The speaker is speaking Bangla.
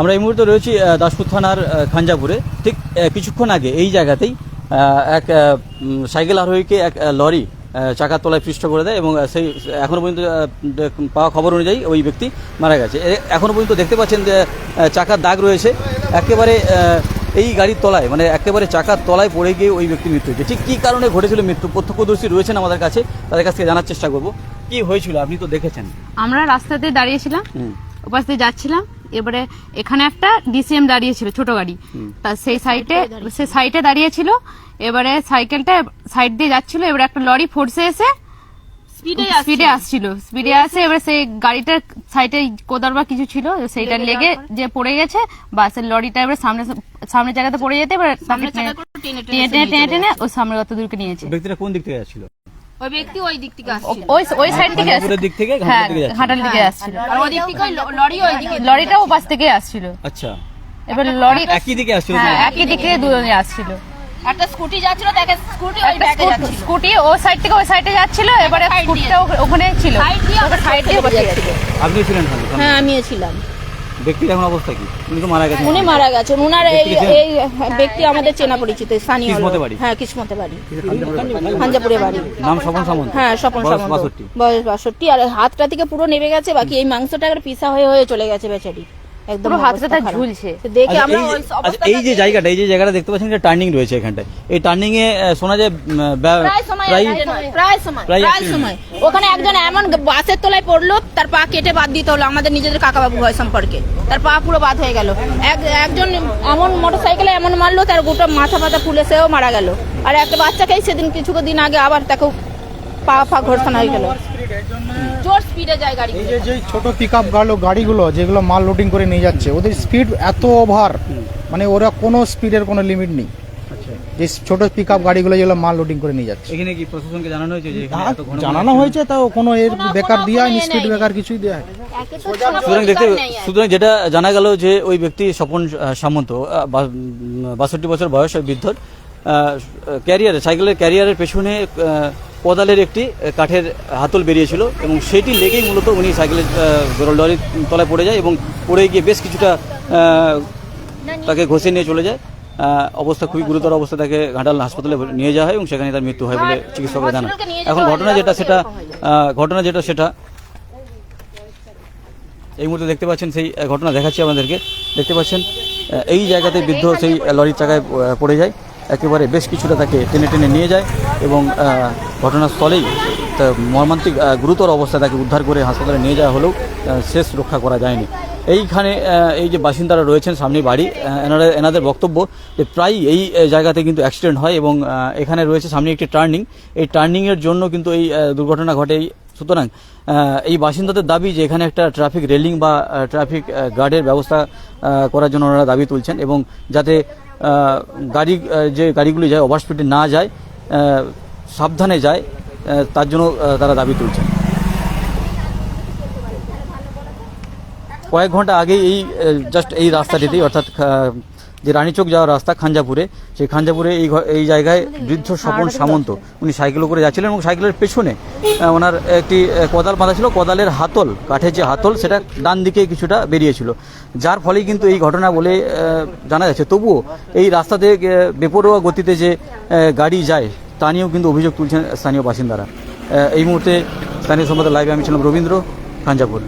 আমরা এই মুহূর্তে রয়েছি দাসপুর থানার খাঞ্জাপুরে। ঠিক কিছুক্ষণ আগে এই জায়গাতেই এক সাইকেল আরোহীকে এক লরি চাকার তলায় পৃষ্ঠ করে দেয় এবং সেই এখনও পর্যন্ত পাওয়া খবর অনুযায়ী ওই ব্যক্তি মারা গেছে। এখনও পর্যন্ত দেখতে পাচ্ছেন যে চাকার দাগ রয়েছে। একেবারে এই গাড়ির তলায় মানে একেবারে চাকার তলায় পড়ে গিয়ে ওই ব্যক্তির মৃত্যু হয়েছে। ঠিক কী কারণে ঘটেছিল মৃত্যু? প্রত্যক্ষদর্শী রয়েছেন আমাদের কাছে তাদের কাছ থেকে জানার চেষ্টা করব। কি হয়েছিল? আপনি তো দেখেছেন। আমরা রাস্তাতে দাঁড়িয়েছিলাম ওপাশ দিয়ে যাচ্ছিলাম এবারে এখানে একটা ডিসিএম দাঁড়িয়েছিল ছোট গাড়ি। তা সেই সাইডে সে সাইডে দাঁড়িয়েছিল এবারে সাইকেলটা সাইড দিয়ে যাচ্ছিল এবারে একটা লরি ফোর্সে এসে স্পিডে আসছিল। স্পিডে আসে এবারে সেই গাড়িটার সাইডে কোদার বা কিছু ছিল সেইটা লেগে যে পড়ে গেছে বাসের লরিটা এবারে সামনে সামনের জায়গাতে পড়ে যেতে এবার টেনে টেনে টেনে টেনে টেনে ওই সামনে কত দূরকে নিয়েছে ব্যক্তিটা কোন দিক থেকে যাচ্ছিল? ওই ব্যক্তি ওই দিক থেকে আসছে ওই ওই সাইড থেকে আসছিল। দিক থেকে হ্যাঁ দিকে ঘাটাল দিকে আসছিল আর ওই দিক থেকে লরি ওই দিকে লরিটাও পাশ থেকে আসছিল। আচ্ছা। এবার লরি একই দিকে আসছিল হ্যাঁ একই দিকে দুজনে আসছিল। একটা স্কুটি যাচ্ছিল দেখে স্কুটি ওই ব্যাগে যাচ্ছিল। স্কুটি ও সাইড থেকে ওই সাইডে যাচ্ছিল এবারে স্কুটিটা ওখানে ছিল। সাইড দিয়ে সাইড দিয়ে আপনিও ছিলেন। হ্যাঁ আমিও ছিলাম। ব্যক্তির এখন অবস্থা কি? উনি তো মারা গেছেন। উনি মারা গেছেন। উনার এই এই ব্যক্তি আমাদের চেনা পরিচিত স্থানীয় কিসমতে বাড়ি? হ্যাঁ কিসমতে বাড়ি। হাঞ্জাপুরে বাড়ি। নাম স্বপন সামন্ত। হ্যাঁ স্বপন সামন্ত। বয়স বাষট্টি। আর হাতটা থেকে পুরো নেমে গেছে বাকি এই মাংসটা পিসা হয়ে হয়ে চলে গেছে বেচারি। একদম হাতটা তার ঝুলছে। দেখে আচ্ছা, আমরা এই যে- ওই আচ্ছা, এই যে জায়গাটা এই যে জায়গাটা দেখতে পাচ্ছেন টার্নিং রয়েছে এখানটায়। এই টার্নিং এ শোনা যায় প্রায় সময় প্রায় সময় ওখানে একজন এমন বাসের তলায় পড়ল তার পা কেটে বাদ দিতে হলো আমাদের নিজেদের কাকাবাবু হয় সম্পর্কে। তার পা পুরো বাদ হয়ে গেল। এক- একজন এমন মোটরসাইকেলে এমন মারলো তার গোটা মাথা পাতা ফুলে সেও মারা গেল। আর একটা বাচ্চাকেই সেদিন কিছু কিছুদিন আগে আবার তাকে পা ফা ঘর্ষণ হয়ে গেল। জোর স্পিডে যায় গাড়ি এই যে যে ছোট পিক আপ গাড়িগুলো যেগুলো মাল লোডিং করে নিয়ে যাচ্ছে ওদের স্পিড এত ওভার মানে ওরা কোনো স্পিডের কোনো লিমিট নেই। আচ্ছা। যে ছোট পিক আপ গাড়িগুলো যেগুলো মাল লোডিং করে নিয়ে যাচ্ছে। এখানে কি প্রশাসনকে জানানো হয়েছে যে এখানে এত ঘন ঘন জানানো হয়েছে তাও কোনো এর বেকার দেওয়া হয়নি স্পিড বেকার কিছুই দেওয়া হয়নি। সুতরাং দেখতে সুতরাং যেটা জানা গেল যে ওই ব্যক্তি স্বপন সামন্ত বাষট্টি বছর বয়স ওই বৃদ্ধর ক্যারিয়ারে সাইকেলের ক্যারিয়ারের পেছনে কোদালের একটি কাঠের হাতল বেরিয়েছিল এবং সেটি লেগেই মূলত উনি সাইকেলের লরির তলায় পড়ে যায় এবং পড়ে গিয়ে বেশ কিছুটা তাকে ঘষে নিয়ে চলে যায়। অবস্থা খুবই গুরুতর অবস্থা তাকে ঘাটাল হাসপাতালে নিয়ে যাওয়া হয় এবং সেখানে তার মৃত্যু হয় বলে চিকিৎসকরা জানান। এখন ঘটনা যেটা সেটা ঘটনা যেটা সেটা এই মুহূর্তে দেখতে পাচ্ছেন সেই ঘটনা দেখাচ্ছি আমাদেরকে দেখতে পাচ্ছেন এই জায়গাতে বৃদ্ধ সেই লরির চাকায় পড়ে যায়। একেবারে বেশ কিছুটা তাকে টেনে টেনে নিয়ে যায় এবং ঘটনাস্থলেই মর্মান্তিক গুরুতর অবস্থায় তাকে উদ্ধার করে হাসপাতালে নিয়ে যাওয়া হলেও শেষ রক্ষা করা যায়নি। এইখানে এই যে বাসিন্দারা রয়েছেন সামনে বাড়ি এনারা, এনাদের বক্তব্য যে প্রায় এই জায়গাতে কিন্তু অ্যাক্সিডেন্ট হয় এবং এখানে রয়েছে সামনে একটি টার্নিং এই টার্নিংয়ের জন্য কিন্তু এই দুর্ঘটনা ঘটে সুতরাং এই বাসিন্দাদের দাবি যে এখানে একটা ট্রাফিক রেলিং বা ট্রাফিক গার্ডের ব্যবস্থা করার জন্য ওনারা দাবি তুলছেন এবং যাতে গাড়ি যে গাড়িগুলি যায় ওভার স্পিডে না যায় সাবধানে যায় তার জন্য তারা দাবি তুলছে। কয়েক ঘণ্টা আগেই এই জাস্ট এই রাস্তাটিতেই, অর্থাৎ যে রানীচক যাওয়ার রাস্তা খাঞ্জাপুরে সেই খাঞ্জাপুরে এই এই জায়গায় বৃদ্ধ স্বপন সামন্ত উনি সাইকেলে করে যাচ্ছিলেন এবং সাইকেলের পেছনে ওনার একটি কোদাল বাঁধা ছিল কোদালের হাতল কাঠের যে হাতল সেটা ডান দিকে কিছুটা বেরিয়েছিল। যার ফলেই কিন্তু এই ঘটনা বলে জানা যাচ্ছে। তবুও এই রাস্তাতে বেপরোয়া গতিতে যে গাড়ি যায় তা নিয়েও কিন্তু অভিযোগ তুলছেন স্থানীয় বাসিন্দারা। এই মুহূর্তে স্থানীয় সম্পাদক লাইভে আমি ছিলাম রবীন্দ্র খাঞ্জাপুর।